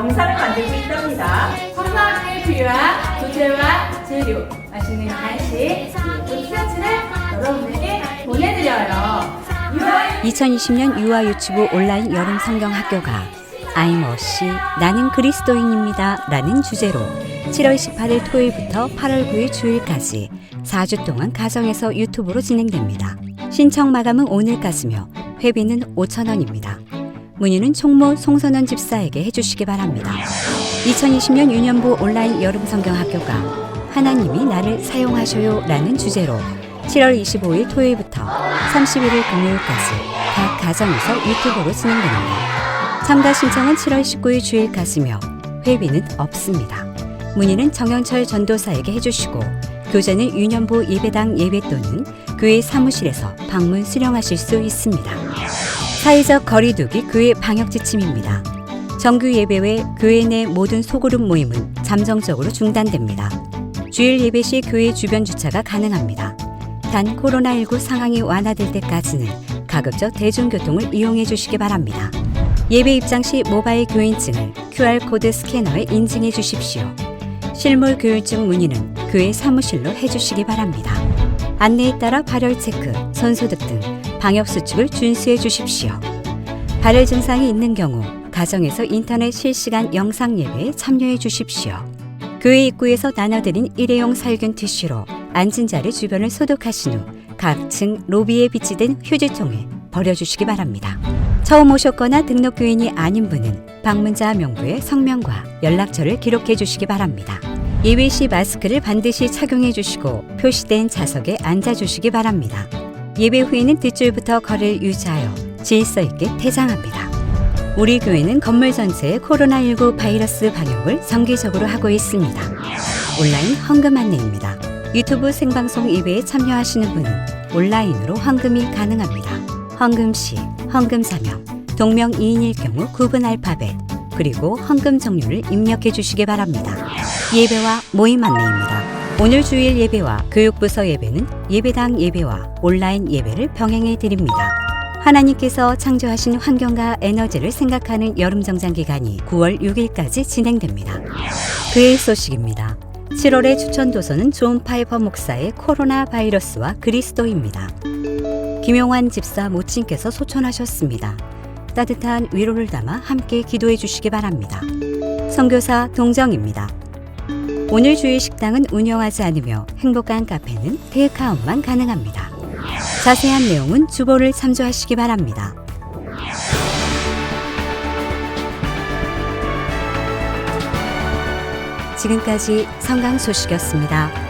영상을 만들고 있답니다. 성경학교에 필요한 교재와 재료, 맛있는 간식, 티셔츠를 여러분에게 보내드려요. 유아이 2020년 유아 유치부 온라인 여름 성경 학교가 I'm a she, 나는 그리스도인입니다. 라는 주제로 7월 18일 토요일부터 8월 9일 주일까지 4주 동안 가정에서 유튜브로 진행됩니다. 신청 마감은 오늘까지며 회비는 5,000원입니다. 문의는 총무 송선원 집사에게 해주시기 바랍니다. 2020년 유년부 온라인 여름 성경 학교가 하나님이 나를 사용하셔요 라는 주제로 7월 25일 토요일부터 31일 금요일까지 각 가정에서 유튜브로 진행됩니다. 참가 신청은 7월 19일 주일까지며 회비는 없습니다. 문의는 정영철 전도사에게 해주시고 교재는 유년부 예배당 예배 또는 교회 사무실에서 방문 수령하실 수 있습니다. 사회적 거리두기 교회 방역 지침입니다. 정규 예배 외 교회 내 모든 소그룹 모임은 잠정적으로 중단됩니다. 주일 예배 시 교회 주변 주차가 가능합니다. 단 코로나19 상황이 완화될 때까지는 가급적 대중교통을 이용해 주시기 바랍니다. 예배 입장 시 모바일 교인증을 QR코드 스캐너에 인증해 주십시오. 실물 교육증 문의는 교회 사무실로 해주시기 바랍니다. 안내에 따라 발열 체크, 손소독 등 방역 수칙을 준수해 주십시오. 발열 증상이 있는 경우 가정에서 인터넷 실시간 영상 예배에 참여해 주십시오. 교회 입구에서 나눠드린 일회용 살균 티슈로 앉은 자리 주변을 소독하신 후 각층 로비에 비치된 휴지통에 버려주시기 바랍니다. 처음 오셨거나 등록 교인이 아닌 분은 방문자 명부에 성명과 연락처를 기록해 주시기 바랍니다. 예외 시 마스크를 반드시 착용해 주시고 표시된 좌석에 앉아 주시기 바랍니다. 예배 후에는 뒷줄부터 거리를 유지하여 질서 있게 퇴장합니다. 우리 교회는 건물 전체의 코로나19 바이러스 방역을 정기적으로 하고 있습니다. 온라인 헌금 안내입니다. 유튜브 생방송 예배에 참여하시는 분은 온라인으로 헌금이 가능합니다. 헌금 시, 헌금 사명, 동명 이인일 경우 구분 알파벳, 그리고 헌금 종류를 입력해 주시기 바랍니다. 예배와 모임 안내입니다. 오늘 주일 예배와 교육부서 예배는 예배당 예배와 온라인 예배를 병행해 드립니다. 하나님께서 창조하신 환경과 에너지를 생각하는 여름 정장 기간이 9월 6일까지 진행됩니다. 그의 소식입니다. 7월의 추천 도서는 존 파이퍼 목사의 코로나 바이러스와 그리스도입니다. 김용환 집사 모친께서 소천하셨습니다. 따뜻한 위로를 담아 함께 기도해 주시기 바랍니다. 선교사 동정입니다. 오늘 주일 식당은 운영하지 않으며 행복한 카페는 테이크아웃만 가능합니다. 자세한 내용은 주보를 참조하시기 바랍니다. 지금까지 성강 소식이었습니다.